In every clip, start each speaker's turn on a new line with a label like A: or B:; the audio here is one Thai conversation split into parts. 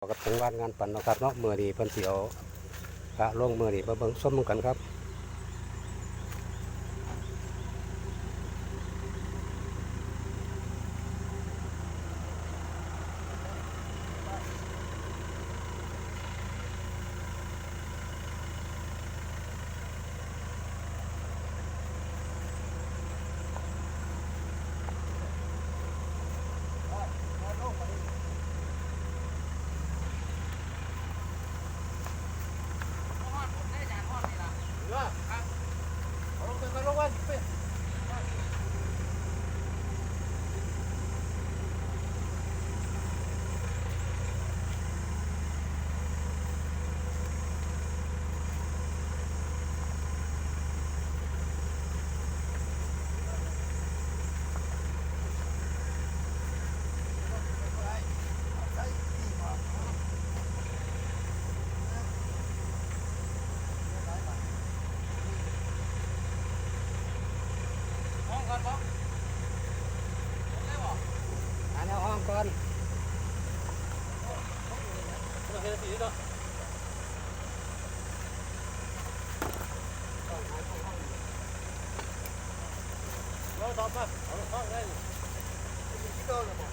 A: กับถึงวันงานปั่นนะครับเนาะมือนี้เพิ่นสิเอาพระลงมือนี้มาเบิ่งส้มกันครับ นั่น
B: มันมาที่เก็บก็ตัว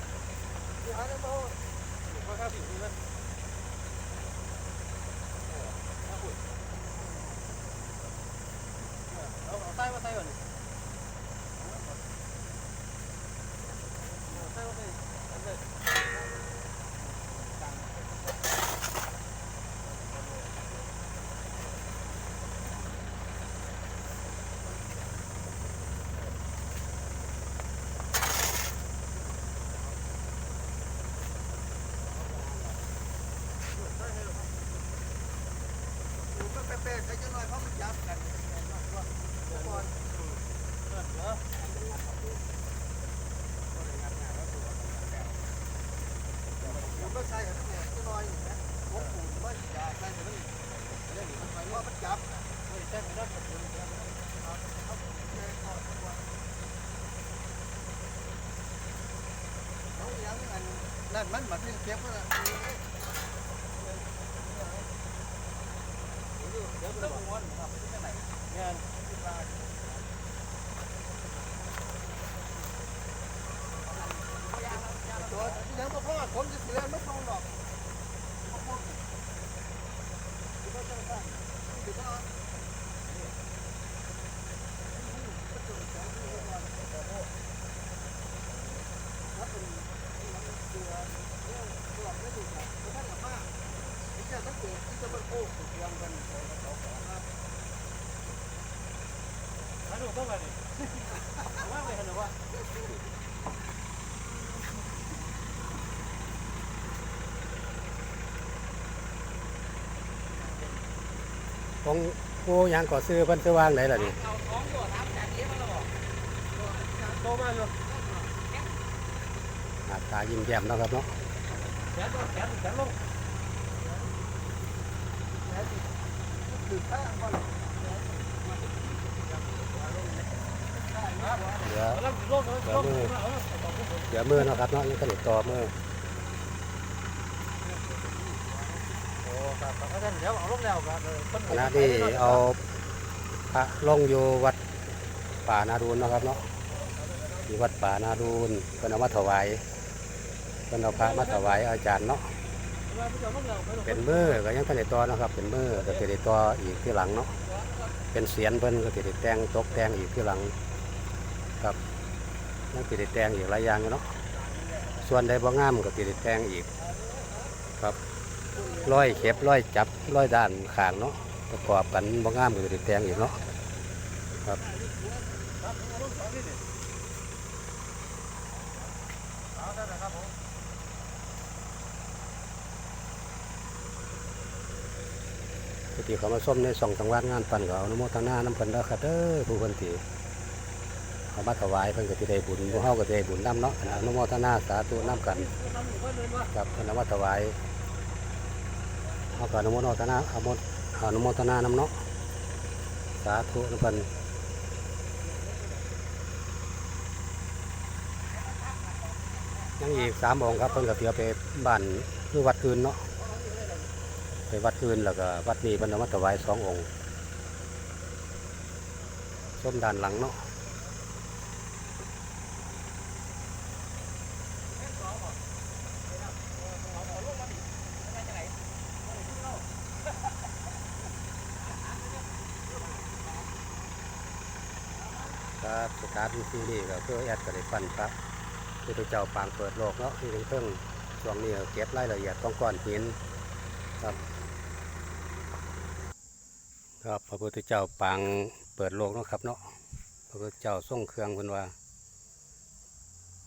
B: ยังพ่อผมจะเสียไม่ต้อ mất mà cái tiếp đó
C: Hãy subscribe
D: cho kênh Ghiền Mì Gõ Để
C: không bỏ lỡ những video hấp dẫn
A: ของผู้ยังก่อซื้อเพิ่นซื้อวางไหนล่ะนี่
B: โตมาอยู่
A: หน้าตายิ้มแย้มเนาะครับเนาะ
B: แขนแขนแขนลงคือ
A: เหลือ
B: แล้ว
A: เหลือมือเนาะครับเนาะยังกระดิกต่อมือ
B: โอ้ครับท่านเดี๋ยวเอาลงแล้วครับ
A: คณะนี้เอาพระลงอยู่วัดป่านาดูนเนาะครับเนาะที่วัดป่านาดูนเพิ่นเอามาถวายเพิ่นเอาพระมาถวายอาจารย์เนาะ เป็นมือก็ยังทันได้ต่อนะครับ เป็นมือก็สิได้ต่ออีกที่หลังเนาะเป็นเสียนเพิ่นก็สิได้แต่งตกแต่งอีกที่หลังครับยังสิได้แต่งอีกหลายอย่างอยู่เนาะส่วนใดบ่งามก็สิได้แต่งอีก ครับร้อยเข็บร้อยจับร้อยด้านขางเนาะประกอบกันบ่งามก็สิได้แต่งอีกเนาะครับปก ติเขามาส้มในสองสังวาดงานปันเอาอนโมทนาน้ำเพิ่นเด้อครับเด้อผู้คนที่เขามาถวายเพิ่นก็สิได้บุญผู้เฮาก็สิได้บุญนํเนาะอนุโมทนาสาธุนํกันครับเพิ่นเอามาถวายเฮาก็อนุโมทนาอนุโมอนุโมทนานํเนาะสาธุนํเพิ่นยังอีกสามองค์ครับเพิ่นก็เสียไปบ้านคือวัดอื่นเนาะ ไปวัดอื่นแล้วก็วัดนี้เพิ่นเอามาถวายสององค์ส้มด้านหลังเนาะครับสถานที่นี่ก็คือแอดก็ได้ปั้นพระพุทธเจ้าปางเปิดโลกเนาะที่เพิ่งช่วงนี้เก็บรายละเอียดของก้อนหินครับ ครับพระพุทธเจ้าปางเปิดโลกเนาะครับเนาะพระพุทธเจ้าทรงเครื่องเพิ่นว่า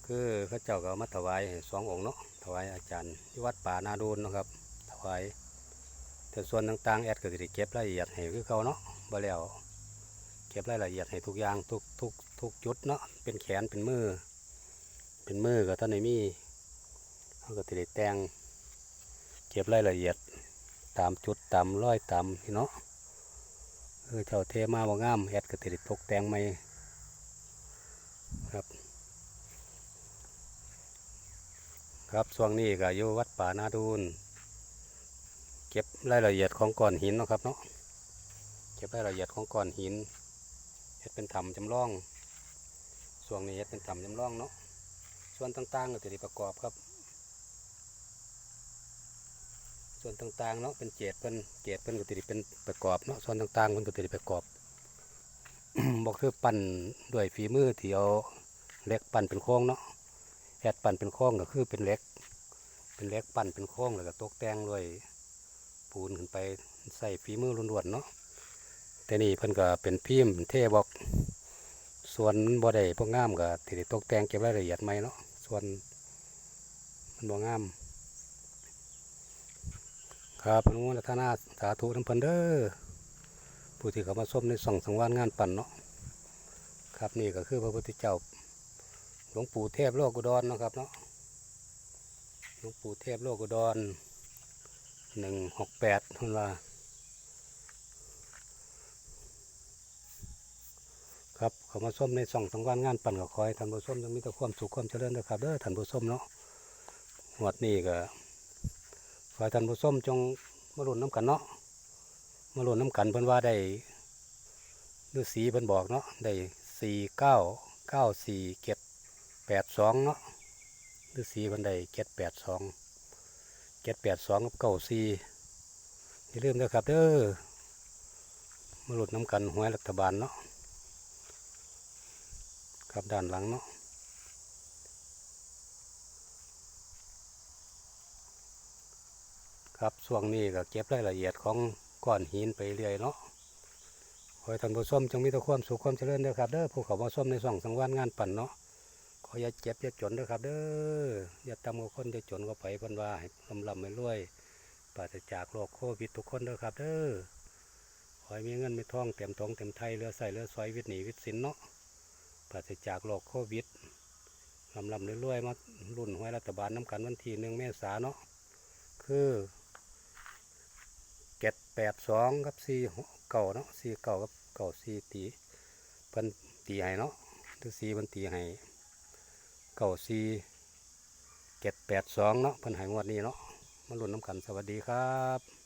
A: คือพระเจ้าก็มาถวายสององค์เนาะถวายอาจารย์ที่วัดป่านาดูนเนาะครับ ถวายแต่ส่วนต่างๆแอดก็สิดเก็บรายละเอียดให้คือเขาเนาะบ่แล้วเก็บรายละเอียดให้ทุกอย่างทุกทุกทุกจุดเนาะเป็นแขนเป็นมือ เป็นมือก็ท่านในมีเขาก็สิได้แต่งเก็บรายละเอียดตามจุดตามร้อยตามนี่เนาะ เออเจ้าเทมาว่งามแอดก็ติดตกแต่งใหม่ครับ ครับช่วงนี้ก็อยู่วัดป่านาดูนเก็บรายละเอียดของก้อนหินนะครับเนาะเก็บรายละเอียดของก้อนหินเฮ็ดเป็นถ้ำจำลองช่วงนี้เฮ็ดเป็นถ้ำจำลองเนาะส่วนต่างๆก็ติดประกอบครับ ส่วนต่างๆเนาะเป็นเจดเป็นเจดเป็นกติเป็นประกอบเนาะส่วนต่างๆมันกติประกอบ บอกคือปั้นด้วยฝีมือที่เอาเหล็กปั้นเป็นโค้งเนาะแอดปั้นเป็นโค้งก็คือเป็นเหล็ก เป็นเหล็กปั้นเป็นโค้งแล้วก็ตกแต่งด้วยปูนขึ้นไปใส่ฝีมือล้วนๆเนาะแต่นี่เพิ่นก็เป็นพิมพ์เป็นเทบอกส่วนบ่ได้พวกงามก็ติดตกแต่งเก็บรายละเอียดใหมเนาะส่วนมันบ่งาม ครับอนุโมทนาสาธุน้ำเพันเด้อผู้ที่เขามาส้มในส่องสังวานงานปั่นเนาะครับนี่ก็คือพระพุทธเจ้าหลวงปู่เทพโลกุดรนะครับเนาะหลวงปู่เทพโลกุดรหนึ่งหกแปดทุนว่าครับเขามาส้มในส่องสังวานงานปั่นก็คอยท่านผู้ส้มยังมีแต่ความสุขความเจริญนะครับเด้อท่านผู้ส้มเนาะหวดนี้ก็ ขอให้ท่านผู้ชมจงมาหลุ้นน้ำกันเนาะมาหลุ้นน้ำกันเพิ่นว่าได้ฤาษีเพิ่นบอกเนาะได้สี่เก้าเก้าสี่เจ็ดแปดสองเนาะฤาษีเพิ่นได้เจ็ดแปดสองเจ็ดแปดสองกับเก้าสี่อย่าลืมนะครับเด้อมาหลุ้นน้ำกันหวยรัฐบาลเนาะครับด้านหลังเนาะ ครับช่วงนี้ก็เก็บรายละเอียดของก้อนหินไปเรื่อยเนาะขอให้ท่านผู้ชมจงมีแต่ความสุขความเจริญเด้อครับเด้อผู้เขามาชมในส่องสังวานงานปั่นเนาะขออย่าเจ็บอย่าจนเด้อครับ เด้ออย่าตำกับคนอย่าจนก็ไปพันว่าให้ลำลำไม่รวยปราศจากโรคโควิดทุกคนเด้อครับ เด้อขอให้มีเงินมีทองเต็มท้องเต็มไทยเรือใส่เรือซอยวิทย์หนีวิทย์สินเนาะปราศจากโรคโควิดลำลำรวยๆมารุ่นหวยรัฐบาลน้ำกันวันที่หนึ่งเมษาเนาะคือ เก็ดแปดสองกับสี่เก่าเนาะสี่เก่ากับเก่าสี่ตีเพิ่นตีให้เนาะหรือสี่เพิ่นตีให้เก่าสี่เก็ดแปดสองเนาะเพิ่นให้งวดนี้เนาะมาลุ้นน้ำกันสวัสดีครับ